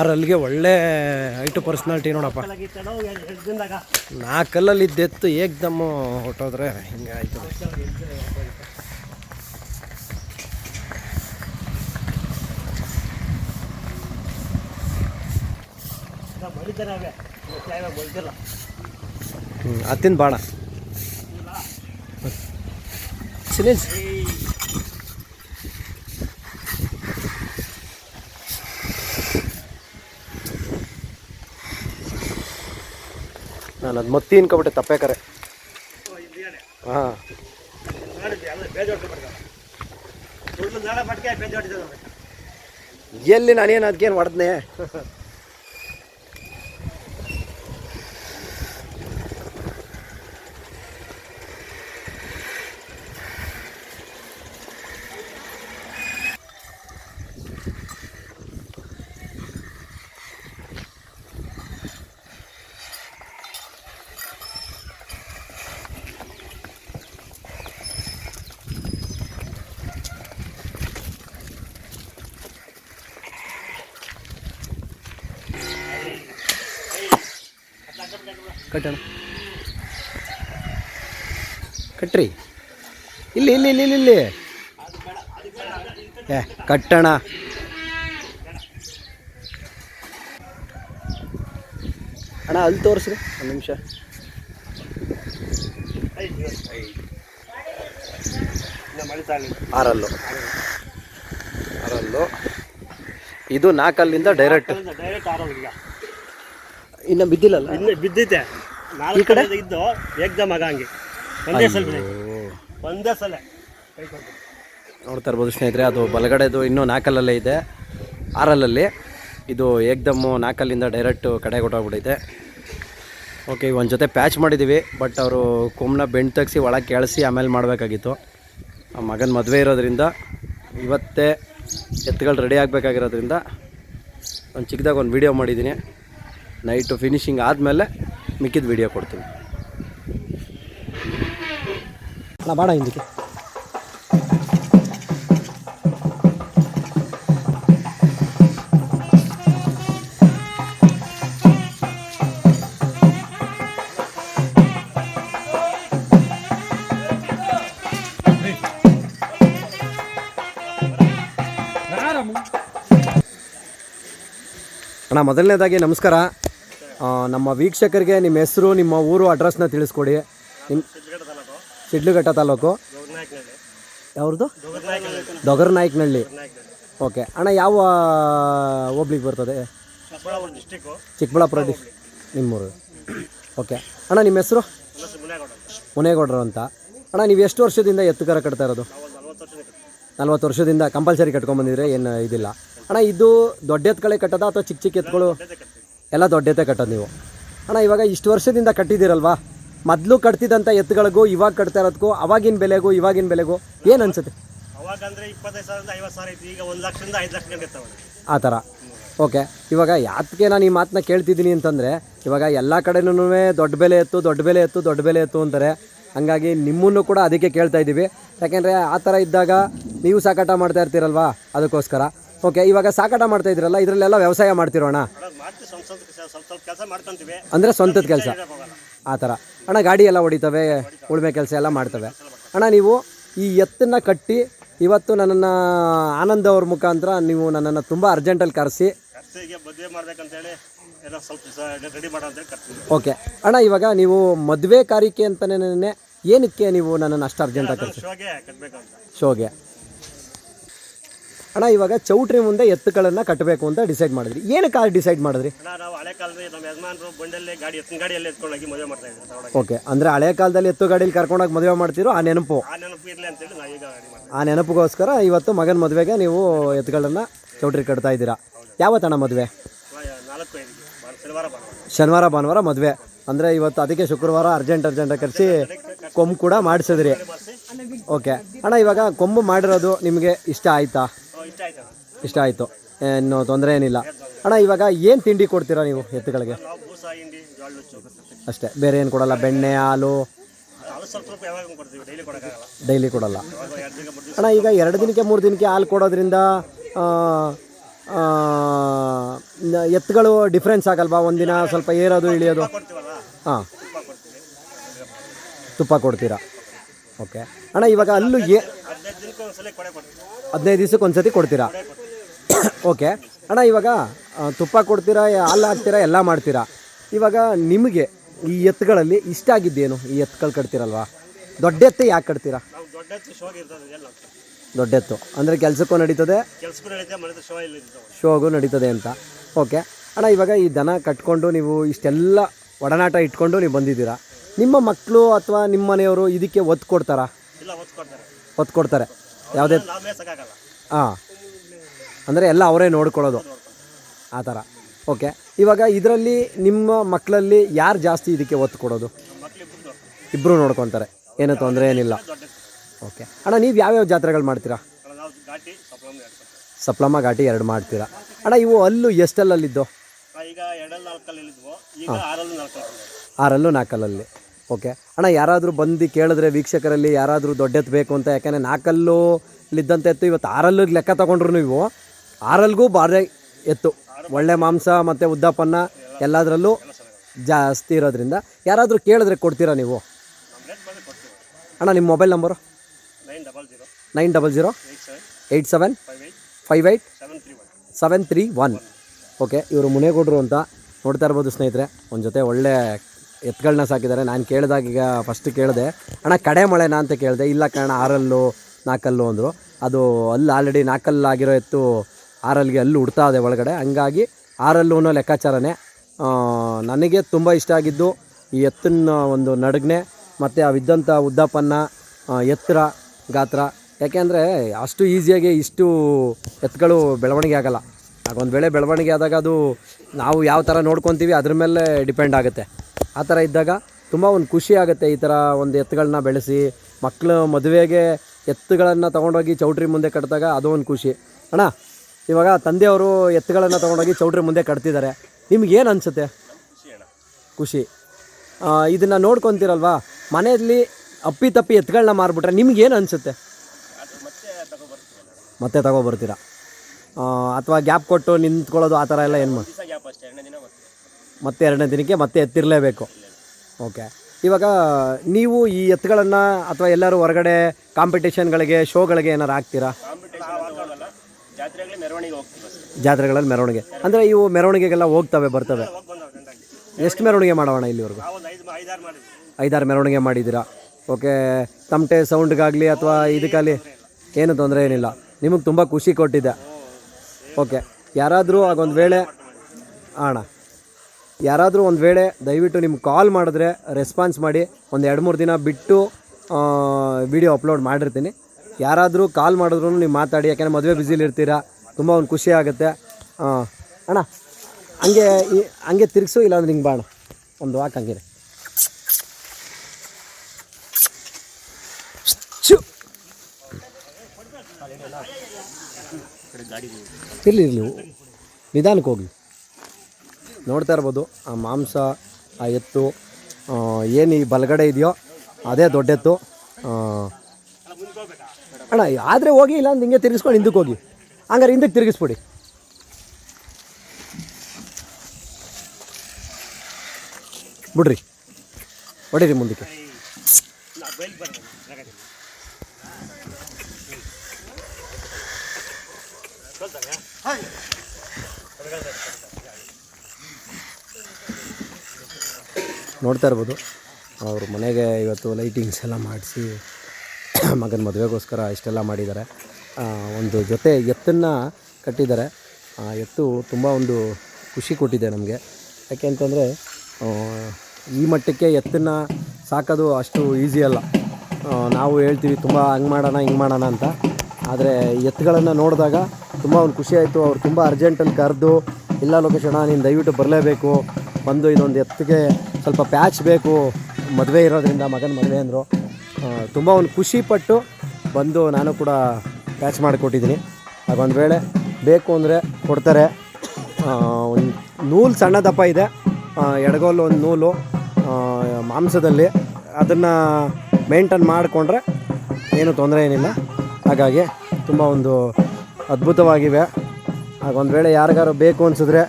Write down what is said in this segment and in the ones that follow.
ಆರಲ್ಲಿಗೆ ಒಳ್ಳೆ ಐಟು ಪರ್ಸ್ನಾಲ್ಟಿ ನೋಡಪ್ಪ. ನಾಲ್ಕಲ್ಲಲ್ಲಿ ಇದ್ದೆತ್ತು ಏಕ್ದಮ್ಮು ಹೊಟ್ಟೋದ್ರೆ ಹಿಂಗೆ ಆಯ್ತದೆ. ಹ್ಞೂ ಹತ್ತಿನ ಬಾಣ. ನಾನು ಅದು ಮತ್ತಿ ಅನ್ಕೊಬಿಟ್ಟೆ ತಪ್ಪೇಕರೆ ಹಾಂ. ಎಲ್ಲಿ ನಾನೇನು ಅದಕ್ಕೇನು ಹೊಡೆದ್ನೆ? ಕಟ್ಟಣ. ಕಟ್ರಿ. ಇಲ್ಲಿ ಇಲ್ಲಿ ಇಲ್ಲಿ ಇಲ್ಲಿ. ಏ, ಕಟ್ಟೋಣ. ಅಣ್ಣ, ಅಲ್ಲಿ ತೋರಿಸ್ರಿ, ಒಂದು ನಿಮಿಷ. ಆರಲ್ಲು. ಆರಲ್ಲು. ಇದು ನಾಲ್ಕಲ್ಲಿಂದ ಡೈರೆಕ್ಟ್ ಡೈರೆಕ್ಟ್ ಆರೋಗಿಲ್ಲ ಇನ್ನು ಬಿದ್ದಿಲ್ಲಲ್ಲ? ಇನ್ನು ಬಿದ್ದಿದೆ ನಾಲ್ಕು ಕಡೆ? ಇದ್ದು ಏಕ್ದಮ್ ಆಗಂಗೆ ಒಂದೇ ಸಲ. ಒಂದೇ ಸಲ. ನೋಡ್ತಾ ಇರ್ಬೋದು ಸ್ನೇಹಿತರೆ ಅದು ಬಲಗಡೆದು ಇನ್ನೂ ನಾಲ್ಕಲ್ಲಲ್ಲೇ ಇದೆ. ಆರಲ್ಲಲ್ಲಿ. ಇದು ಏಕ್ದಮ್ಮು ನಾಲ್ಕಲ್ಲಿಂದ ಡೈರೆಕ್ಟ್ ಕಡೆ ಕೊಟ್ಟೋಗ್ಬಿಟ್ಟೈತೆ ಓಕೆ ಒಂದು ಜೊತೆ ಪ್ಯಾಚ್ ಮಾಡಿದ್ದೀವಿ ಬಟ್ ಅವರು ಕೊಮ್ಮನ ಬೆಂಡ್ ತೆಗ್ಸಿ ಒಳಗೆ ಕೇಳಿಸಿ ಆಮೇಲೆ ಮಾಡಬೇಕಾಗಿತ್ತು. ಆ ಮಗನ ಮದುವೆ ಇರೋದ್ರಿಂದ ಇವತ್ತೇ ಎತ್ತುಗಳು ರೆಡಿ ಆಗಬೇಕಾಗಿರೋದ್ರಿಂದ ಒಂದು ಚಿಕ್ಕದಾಗ ಒಂದು ವೀಡಿಯೋ ಮಾಡಿದ್ದೀನಿ ನೈಟು ಫಿನಿಶಿಂಗ್ ಆದಮೇಲೆ ಮಿಕ್ಕಿದ ವೀಡಿಯೋ ಕೊಡ್ತೀನಿ. ಅಣ್ಣ ಬಾಡ ಹಿಂದಕ್ಕೆ. ಅಣ್ಣ ಮೊದಲನೇದಾಗಿ ನಮಸ್ಕಾರ. ಆ, ನಮ್ಮ ವೀಕ್ಷಕರಿಗೆ ನಿಮ್ಮ ಹೆಸರು, ನಿಮ್ಮ ಊರು ಅಡ್ರೆಸ್ನ ತಿಳಿಸ್ಕೊಡಿ. ನಿಮ್ಮ ಸಿಡ್ಲುಘಟ್ಟ ತಾಲೂಕು. ಗೌರ್ನಾಯಕ್ನಹಳ್ಳಿ ದೊಗರ್ನಾಯ್ಕನಹಳ್ಳಿ. ಓಕೆ. ಅಣ್ಣ, ಯಾವ ಹೋಬ್ಳಿಗೆ ಬರ್ತದೆ? ಚಿಕ್ಕಬಳ್ಳಾಪುರ ಡಿಸ್ಟಿಕ್ಕು ಚಿಕ್ಕಬಳ್ಳಾಪುರ ಡಿ ನಿಮ್ಮೂರು. ಓಕೆ. ಅಣ್ಣ, ನಿಮ್ಮ ಹೆಸರು? ಮುನೇಗೌಡರು ಅಂತ. ಅಣ್ಣ, ನೀವು ಎಷ್ಟು ವರ್ಷದಿಂದ ಎತ್ತು ಕರ ಕಟ್ತಾ ಇರೋದು? ನಲ್ವತ್ತು ವರ್ಷದಿಂದ ಕಂಪಲ್ಸರಿ ಕಟ್ಕೊಂಡ್ಬಂದಿದ್ರೆ ಏನು ಇದಿಲ್ಲ. ಅಣ್ಣ, ಇದು ದೊಡ್ಡ ಎತ್ತುಗಳೇ ಕಟ್ಟೋದಾ ಅಥವಾ ಚಿಕ್ಕ ಚಿಕ್ಕ ಕಟ್ತೀವಿ ಎಲ್ಲ ದೊಡ್ಡತೆ ಕಟ್ಟೋದು ನೀವು. ಅಣ್ಣ ಇವಾಗ ಇಷ್ಟು ವರ್ಷದಿಂದ ಕಟ್ಟಿದ್ದೀರಲ್ವಾ? ಮೊದಲು ಕಟ್ತಿದ್ದಂಥ ಎತ್ತುಗಳಿಗೂ ಇವಾಗ ಕಟ್ತಾ ಇರೋದಕ್ಕೂ ಅವಾಗಿನ ಬೆಲೆಗೂ ಇವಾಗಿನ ಬೆಲೆಗೂ ಏನು ಅನ್ಸುತ್ತೆ? ಇಪ್ಪತ್ತೈದು ಸಾವಿರದಿಂದ ಐವತ್ತು ಸಾವಿರ ಇತ್ತು ಈಗ ಒಂದು ಲಕ್ಷದಿಂದ ಐದು ಲಕ್ಷ ಗಂಟೆ ಆ ಥರ. ಓಕೆ ಇವಾಗ ಯಾತಕ್ಕೆ ನಾನು ಈ ಮಾತನ್ನ ಕೇಳ್ತಿದ್ದೀನಿ ಅಂತಂದರೆ ಇವಾಗ ಎಲ್ಲ ಕಡೆನೂ ದೊಡ್ಡ ಬೆಲೆ ಎತ್ತು ದೊಡ್ಡ ಬೆಲೆ ಎತ್ತು ದೊಡ್ಡ ಬೆಲೆ ಎತ್ತು ಅಂತಾರೆ. ಹಂಗಾಗಿ ನಿಮ್ಮನ್ನು ಕೂಡ ಅದಕ್ಕೆ ಕೇಳ್ತಾ ಇದ್ದೀವಿ. ಯಾಕೆಂದರೆ ಆ ಥರ ಇದ್ದಾಗ ನೀವು ಸಾಕಾಟ ಮಾಡ್ತಾ ಇರ್ತೀರಲ್ವಾ? ಅದಕ್ಕೋಸ್ಕರ. ಓಕೆ ಇವಾಗ ಸಾಕಾಟ ಮಾಡ್ತಾ ಇದ್ದೀರಲ್ಲ ಇದರಲ್ಲೆಲ್ಲ ವ್ಯವಸಾಯ ಮಾಡ್ತಿರೋಣ ಮಾಡ್ತೀವಿ ಸ್ವಲ್ಪ ಸ್ವಲ್ಪ ಸ್ವಲ್ಪ ಸ್ವಲ್ಪ ಕೆಲಸ ಮಾಡ್ಕೊಂತೀವಿ. ಅಂದರೆ ಸ್ವಂತದ ಕೆಲಸ. ಆ ಥರ. ಅಣ್ಣ ಗಾಡಿ ಎಲ್ಲ ಹೊಡಿತವೆ ಉಳುಮೆ ಕೆಲಸ ಎಲ್ಲ ಮಾಡ್ತವೆ. ಅಣ್ಣ ನೀವು ಈ ಎತ್ತನ್ನು ಕಟ್ಟಿ ಇವತ್ತು ನನ್ನನ್ನು ಆನಂದ್ ಅವ್ರ ಮುಖಾಂತರ ನೀವು ನನ್ನನ್ನು ತುಂಬ ಅರ್ಜೆಂಟಲ್ಲಿ ಕರೆಸಿ. ಖರ್ಚಿಗೆ ಮದುವೆ ಮಾಡ್ಬೇಕಂತೇಳಿ ಏನೋ ಸ್ವಲ್ಪ ರೆಡಿ ಮಾಡೋ ಅಂತೇಳಿ ಕಟ್ತೀವಿ ಓಕೆ. ಅಣ್ಣ ಇವಾಗ ನೀವು ಮದುವೆ ಕಾರ್ಯಕ್ಕೆ ಅಂತಲೇ ಏನಕ್ಕೆ ನೀವು ನನ್ನನ್ನು ಅಷ್ಟು ಅರ್ಜೆಂಟಾಗಿ ಕರೆಸಿ ಶೋಗೆ. ಅಣ್ಣ ಇವಾಗ ಚೌಟ್ರಿ ಮುಂದೆ ಎತ್ತುಗಳನ್ನು ಕಟ್ಟಬೇಕು ಅಂತ ಡಿಸೈಡ್ ಮಾಡಿದ್ರಿ. ಏನಕ್ಕೆ ಆ ಡಿಸೈಡ್ ಮಾಡಿದ್ರಿ? ಅಣ್ಣ ನಾವು ಹಳೆ ಕಾಲದಲ್ಲಿ ನಮ್ಮ ಯಜಮಾನರು ಬಂಡಲ್ಲಿ ಗಾಡಿ ಎತ್ತಿನ ಗಾಡಿಯಲ್ಲಿ ಎತ್ಕೊಂಡೋಗಿ ಮದುವೆ ಮಾಡ್ತಾ ಇದ್ರು ತಗೊಳಗೆ ಓಕೆ ಅಂದರೆ ಹಳೆ ಕಾಲದಲ್ಲಿ ಎತ್ತು ಗಾಡೀಲಿ ಕರ್ಕೊಂಡೋಗಿ ಮದುವೆ ಮಾಡ್ತಿರೋ ಆ ನೆನಪು? ಆ ನೆನಪು ಇರಲಿ ಅಂತೇಳಿ ನಾವು ಈಗ ಗಾಡಿ ಮಾಡ್ತೀವಿ ಆ ನೆನಪಿಗೋಸ್ಕರ ಇವತ್ತು ಮಗನ ಮದುವೆಗೆ ನೀವು ಎತ್ತುಗಳನ್ನು ಚೌಟ್ರಿ ಕಟ್ತಾ ಇದ್ದೀರಾ. ಯಾವತ್ತಣ್ಣ ಮದುವೆ? ನಾಲ್ಕು ಶನಿವಾರ ಭಾನುವಾರ. ಶನಿವಾರ ಭಾನುವಾರ ಮದುವೆ. ಅಂದರೆ ಇವತ್ತು ಅದಕ್ಕೆ ಶುಕ್ರವಾರ ಅರ್ಜೆಂಟ್ ಅರ್ಜೆಂಟ್ ಕರೆಸಿ ಕೊಂಬು ಕೂಡ ಮಾಡಿಸಿದ್ರಿ. ಓಕೆ ಅಣ್ಣ ಇವಾಗ ಕೊಂಬು ಮಾಡಿರೋದು ನಿಮಗೆ ಇಷ್ಟ ಆಯ್ತಾ? ಇಷ್ಟ ಆಯ್ತು. ಏನು ತೊಂದರೆ ಏನಿಲ್ಲ. ಅಣ್ಣ ಇವಾಗ ಏನು ತಿಂಡಿ ಕೊಡ್ತೀರಾ ನೀವು ಎತ್ತುಗಳಿಗೆ? ಅಷ್ಟೇ. ಬೇರೆ ಏನು ಕೊಡಲ್ಲ? ಬೆಣ್ಣೆ ಹಾಲು? ಡೈಲಿ ಕೊಡಲ್ಲ. ಅಣ್ಣ ಈಗ ಎರಡು ದಿನಕ್ಕೆ ಮೂರು ದಿನಕ್ಕೆ ಹಾಲು ಕೊಡೋದ್ರಿಂದ ಎತ್ತುಗಳು ಡಿಫ್ರೆನ್ಸ್ ಆಗಲ್ವಾ? ಒಂದಿನ ಸ್ವಲ್ಪ ಏರೋದು ಇಳಿಯೋದು. ಹಾಂ. ತುಪ್ಪ ತುಪ್ಪ ಕೊಡ್ತೀರಾ? ಓಕೆ. ಅಣ್ಣ ಇವಾಗ ಅಲ್ಲೂ ಏ ಹದಿನೈದು ದಿವ್ಸಕ್ಕೆ ಒಂದು ಸತಿ ಕೊಡ್ತೀರಾ? ಓಕೆ ಅಣ್ಣ ಇವಾಗ ತುಪ್ಪ ಕೊಡ್ತೀರಾ ಹಾಲು ಹಾಕ್ತೀರಾ ಎಲ್ಲ ಮಾಡ್ತೀರಾ? ಇವಾಗ ನಿಮಗೆ ಈ ಎತ್ತುಗಳಲ್ಲಿ ಇಷ್ಟ ಆಗಿದ್ದೇನು? ಈ ಎತ್ತುಗಳು ಕಟ್ತೀರಲ್ವಾ? ದೊಡ್ಡ ಎತ್ತು ಯಾಕೆ ಕಟ್ತೀರಾ? ದೊಡ್ಡ ಎತ್ತು ಅಂದರೆ ಕೆಲಸಕ್ಕೂ ನಡೀತದೆ? ಶೋಗೂ ನಡೀತದೆ ಅಂತ. ಓಕೆ ಅಣ್ಣ ಇವಾಗ ಈ ದನ ಕಟ್ಕೊಂಡು ನೀವು ಇಷ್ಟೆಲ್ಲ ಒಡನಾಟ ಇಟ್ಕೊಂಡು ನೀವು ಬಂದಿದ್ದೀರಾ? ನಿಮ್ಮ ಮಕ್ಕಳು ಅಥವಾ ನಿಮ್ಮ ಮನೆಯವರು ಇದಕ್ಕೆ ಒತ್ತು ಕೊಡ್ತಾರಾ? ಇಲ್ಲ ಒತ್ತು ಕೊಡ್ತಾರೆ. ಒತ್ತು ಕೊಡ್ತಾರೆ. ಯಾವುದೇ ಹಾಂ ಅಂದರೆ ಎಲ್ಲ ಅವರೇ ನೋಡ್ಕೊಳ್ಳೋದು. ಆ ಥರ. ಓಕೆ. ಇವಾಗ ಇದರಲ್ಲಿ ನಿಮ್ಮ ಮಕ್ಕಳಲ್ಲಿ ಯಾರು ಜಾಸ್ತಿ ಇದಕ್ಕೆ ಒತ್ತು ಕೊಡೋದು? ಇಬ್ಬರು ನೋಡ್ಕೊತಾರೆ. ಏನೂ ತೊಂದರೆ ಏನಿಲ್ಲ. ಓಕೆ. ಅಣ್ಣ ನೀವು ಯಾವ್ಯಾವ ಜಾತ್ರೆಗಳು ಮಾಡ್ತೀರಾ? ಸಪ್ಲಮ್ಮ ಘಾಟಿ ಎರಡು ಮಾಡ್ತೀರಾ. ಅಣ್ಣ ಇವು ಅಲ್ಲೂ ಎಷ್ಟಲ್ಲಲ್ಲಿದ್ದು? ಆರಲ್ಲೂ ನಾಲ್ಕಲ್ಲಲ್ಲಿ ಓಕೆ. ಅಣ್ಣ, ಯಾರಾದರೂ ಬಂದು ಕೇಳಿದ್ರೆ ವೀಕ್ಷಕರಲ್ಲಿ ಯಾರಾದರೂ ದೊಡ್ಡೆತ್ತು ಬೇಕು ಅಂತ, ಯಾಕೆಂದರೆ ನಾಲ್ಕಲ್ಲು ಇದ್ದಂಥ ಎತ್ತು, ಇವತ್ತು ಆರಲ್ಲೂ ಲೆಕ್ಕ ತೊಗೊಂಡ್ರು ನೀವು. ಆರಲ್ಗೂ ಭಾರಿ ಎತ್ತು. ಒಳ್ಳೆ ಮಾಂಸ ಮತ್ತು ಉದ್ದಪ್ಪನ್ನ ಎಲ್ಲದರಲ್ಲೂ ಜಾಸ್ತಿ ಇರೋದ್ರಿಂದ. ಯಾರಾದರೂ ಕೇಳಿದ್ರೆ ಕೊಡ್ತೀರಾ ನೀವು? ಅಣ್ಣ, ನಿಮ್ಮ mobile number? Nine double zero. Eight seven. Five eight seven three one. Okay, ಇವರು ಮುನೇಗೌಡರು ಅಂತ ನೋಡ್ತಾ ಇರ್ಬೋದು ಸ್ನೇಹಿತರೆ. ಒಂದು ಜೊತೆ ಒಳ್ಳೆ ಎತ್ತುಗಳನ್ನ ಸಾಕಿದ್ದಾರೆ. ನಾನು ಕೇಳಿದಾಗ ಈಗ ಫಸ್ಟ್ ಕೇಳಿದೆ ಅಣ್ಣ ಕಡೆ ಮಳೆನಾ? ಅಂತ ಕೇಳಿದೆ. ಇಲ್ಲ ಕಾರಣ ಆರಲ್ಲು ನಾಲ್ಕಲ್ಲು ಅಂದರು. ಅದು ಅಲ್ಲಿ ಆಲ್ರೆಡಿ ನಾಲ್ಕಲ್ಲು ಆಗಿರೋ ಎತ್ತು ಆರಲ್ಗೆ ಅಲ್ಲಿ ಉಡ್ತಾ ಇದೆ ಒಳಗಡೆ. ಹಂಗಾಗಿ ಆರಲ್ಲು ಅನ್ನೋ ಲೆಕ್ಕಾಚಾರನೇ ನನಗೆ ತುಂಬ ಇಷ್ಟ ಆಗಿದ್ದು ಈ ಎತ್ತಿನ ಒಂದು ನಡಗ್ನೆ ಮತ್ತು ಅವಿದ್ದಂಥ ಉದ್ದಪ್ಪನ್ನ ಆ, ಎತ್ತರ ಗಾತ್ರ. ಯಾಕೆಂದರೆ ಅಷ್ಟು ಈಸಿಯಾಗಿ ಇಷ್ಟು ಎತ್ತುಗಳು ಬೆಳವಣಿಗೆ ಆಗಲ್ಲ. ಆಗೊಂದು ವೇಳೆ ಬೆಳವಣಿಗೆ ಆದಾಗ ಅದು ನಾವು ಯಾವ ಥರ ನೋಡ್ಕೊತೀವಿ ಅದ್ರ ಮೇಲೆ ಡಿಪೆಂಡ್ ಆಗುತ್ತೆ. ಆ ಥರ ಇದ್ದಾಗ ತುಂಬ ಒಂದು ಖುಷಿ ಆಗುತ್ತೆ ಈ ಥರ ಒಂದು ಎತ್ತುಗಳನ್ನ ಬೆಳೆಸಿ ಮಕ್ಕಳು ಮದುವೆಗೆ ಎತ್ತುಗಳನ್ನು ತೊಗೊಂಡೋಗಿ ಚೌಟ್ರಿ ಮುಂದೆ ಕಟ್ಟಿದಾಗ ಅದು ಒಂದು ಖುಷಿ. ಅಣ್ಣ, ಇವಾಗ ತಂದೆಯವರು ಎತ್ತುಗಳನ್ನು ತೊಗೊಂಡೋಗಿ ಚೌಟ್ರಿ ಮುಂದೆ ಕಟ್ತಿದ್ದಾರೆ. ನಿಮ್ಗೇನು ಅನಿಸುತ್ತೆ? ಖುಷಿ ಇದನ್ನು ನೋಡ್ಕೊತೀರಲ್ವಾ? ಮನೆಯಲ್ಲಿ ಅಪ್ಪಿ ತಪ್ಪಿ ಎತ್ತುಗಳನ್ನ ಮಾರ್ಬಿಟ್ರೆ ನಿಮ್ಗೇನು ಅನಿಸುತ್ತೆ? ಮತ್ತೆ ತಗೊಬರ್ತೀರಾ. ಅಥವಾ ಗ್ಯಾಪ್ ಕೊಟ್ಟು ನಿಂತ್ಕೊಳ್ಳೋದು ಆ ಥರ ಎಲ್ಲ ಏನು ಮಾಡಿ ಮತ್ತೆ ಎರಡನೇ ದಿನಕ್ಕೆ ಮತ್ತೆ ಎತ್ತಿರಲೇಬೇಕು. ಓಕೆ. ಇವಾಗ ನೀವು ಈ ಎತ್ತುಗಳನ್ನು ಅಥವಾ ಎಲ್ಲರೂ ಹೊರಗಡೆ ಕಾಂಪಿಟೇಷನ್ಗಳಿಗೆ, ಶೋಗಳಿಗೆ ಏನಾರು ಹಾಕ್ತೀರಾ? ಜಾತ್ರೆಗಳಲ್ಲಿ ಮೆರವಣಿಗೆ. ಅಂದರೆ ಇವು ಮೆರವಣಿಗೆಗೆಲ್ಲ ಹೋಗ್ತವೆ, ಬರ್ತವೆ. ಎಷ್ಟು ಮೆರವಣಿಗೆ ಮಾಡೋಣ ಇಲ್ಲಿವರೆಗೂ? ಐದಾರು ಮೆರವಣಿಗೆ ಮಾಡಿದ್ದೀರಾ? ಓಕೆ. ತಮಟೆ ಸೌಂಡ್ಗಾಗಲಿ ಅಥವಾ ಇದಕ್ಕಾಗಲಿ ಏನು ತೊಂದರೆ ಏನಿಲ್ಲ. ನಿಮಗೆ ತುಂಬ ಖುಷಿ ಕೊಟ್ಟಿದೆ. ಓಕೆ. ಯಾರಾದರೂ ಆಗೊಂದು ವೇಳೆ, ಅಣ್ಣ, ಯಾರಾದರೂ ಒಂದು ವೇಳೆ ದಯವಿಟ್ಟು ನಿಮ್ಗೆ ಕಾಲ್ ಮಾಡಿದ್ರೆ ರೆಸ್ಪಾನ್ಸ್ ಮಾಡಿ, ಒಂದು ಎರಡು ಮೂರು ದಿನ ಬಿಟ್ಟು ವಿಡಿಯೋ ಅಪ್ಲೋಡ್ ಮಾಡಿರ್ತೀನಿ. ಯಾರಾದರೂ ಕಾಲ್ ಮಾಡಿದ್ರು ನೀವು ಮಾತಾಡಿ, ಯಾಕೆಂದರೆ ಮದುವೆ ಇರ್ತೀರಾ, ತುಂಬ ಒಂದು ಖುಷಿ ಆಗುತ್ತೆ. ಹಾಂ ಅಣ್ಣ, ಹಂಗೆ ಈ, ಹಂಗೆ ತಿರ್ಗಿಸು, ಇಲ್ಲಾಂದ್ರೆ ಹಿಂಗೆ ಬಾಣ. ಒಂದು ವಾಕ್ ಹಂಗೆ ಚು ಇರಲಿ ನೀವು ನಿಧಾನಕ್ಕೆ ಹೋಗಿ ನೋಡ್ತಾ ಇರ್ಬೋದು, ಆ ಮಾಂಸ, ಆ ಎತ್ತು ಏನು ಈ ಬಲಗಡೆ ಇದೆಯೋ ಅದೇ ದೊಡ್ಡ ಎತ್ತು. ಅಣ್ಣ, ಆದರೆ ಹೋಗಿ ಇಲ್ಲ ಅಂದ್ರೆ ಹಿಂಗೆ ತಿರ್ಗಿಸ್ಕೊಂಡು ಹಿಂದಕ್ಕೆ ಹೋಗಿ. ಹಂಗಾರೆ ಹಿಂದಕ್ಕೆ ತಿರುಗಿಸ್ಬಿಡಿ. ಬಿಡ್ರಿ. ಹೊಡೀರಿ ಮುಂದಕ್ಕೆ ಇಲ್ಲ ಬೈಲ್ ಬರೋದು ಜಾಗದಲ್ಲಿ ನೋಡ್ತಾ ಇರ್ಬೋದು. ಅವ್ರ ಮನೆಗೆ ಇವತ್ತು ಲೈಟಿಂಗ್ಸ್ ಎಲ್ಲ ಮಾಡಿಸಿ, ಮಗನ ಮದುವೆಗೋಸ್ಕರ ಇಷ್ಟೆಲ್ಲ ಮಾಡಿದ್ದಾರೆ. ಒಂದು ಜೊತೆ ಎತ್ತನ್ನು ಕಟ್ಟಿದ್ದಾರೆ. ಎತ್ತು ತುಂಬ ಒಂದು ಖುಷಿ ಕೊಟ್ಟಿದೆ ನಮಗೆ. ಯಾಕೆ ಅಂತಂದರೆ ಈ ಮಟ್ಟಕ್ಕೆ ಎತ್ತನ್ನು ಸಾಕೋದು ಅಷ್ಟು ಈಸಿ ಅಲ್ಲ. ನಾವು ಹೇಳ್ತೀವಿ, ತುಂಬ ಹಂಗೆ ಮಾಡೋಣ, ಹಿಂಗೆ ಮಾಡೋಣ ಅಂತ. ಆದರೆ ಎತ್ತುಗಳನ್ನು ನೋಡಿದಾಗ ತುಂಬ ಒಂದು ಖುಷಿ ಆಯಿತು. ಅವ್ರು ತುಂಬ ಅರ್ಜೆಂಟಲ್ಲಿ ಕರೆದು, ಇಲ್ಲ ಲೋಕೇಶ್ ಅಣ್ಣ, ನೀನು ದಯವಿಟ್ಟು ಬರಲೇಬೇಕು. ಬಂದು ಇದೊಂದು ಎತ್ತಿಗೆ ಸ್ವಲ್ಪ ಪ್ಯಾಚ್ ಬೇಕು. ಮದುವೆ ಇರೋದ್ರಿಂದ ಮಗನ ಮದುವೆ ಅಂದರು. ತುಂಬ ಒಂದು ಖುಷಿ ಪಟ್ಟು ಬಂದು ನಾನು ಕೂಡ ಪ್ಯಾಚ್ ಮಾಡಿಕೊಟ್ಟಿದ್ದೀನಿ. ಹಾಗೊಂದು ವೇಳೆ ಬೇಕು ಅಂದರೆ ಕೊಡ್ತಾರೆ. ಒಂದು ನೂಲು ಸಣ್ಣ ದಪ್ಪ ಇದೆ. ಎಡಗೋಲು ಒಂದು ನೂಲು ಮಾಂಸದಲ್ಲಿ. ಅದನ್ನು ಮೇಂಟೈನ್ ಮಾಡಿಕೊಂಡ್ರೆ ಏನೂ ತೊಂದರೆ ಏನಿಲ್ಲ. ಹಾಗಾಗಿ ತುಂಬ ಒಂದು ಅದ್ಭುತವಾಗಿವೆ. ಹಾಗೊಂದು ವೇಳೆ ಯಾರಿಗಾರು ಬೇಕು ಅನಿಸಿದ್ರೆ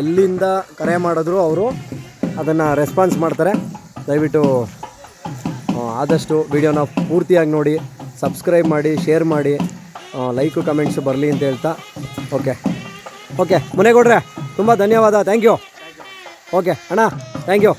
ಎಲ್ಲಿಂದ ಕರೆ ಮಾಡಿದ್ರು ಅವರು ಅದನ್ನು ರೆಸ್ಪಾನ್ಸ್ ಮಾಡ್ತಾರೆ. ದಯವಿಟ್ಟು ಆದಷ್ಟು ವಿಡಿಯೋನ ಪೂರ್ತಿಯಾಗಿ ನೋಡಿ ಸಬ್ಸ್ಕ್ರೈಬ್ ಮಾಡಿ ಶೇರ್ ಮಾಡಿ ಲೈಕು ಕಮೆಂಟ್ಸು ಬರಲಿ ಅಂತ ಹೇಳ್ತಾ. ಓಕೆ ಓಕೆ ಮುನೇಗೌಡ್ರೆ, ತುಂಬ ಧನ್ಯವಾದ. ಥ್ಯಾಂಕ್ ಯು ಓಕೆ ಅಣ್ಣ ಥ್ಯಾಂಕ್ ಯು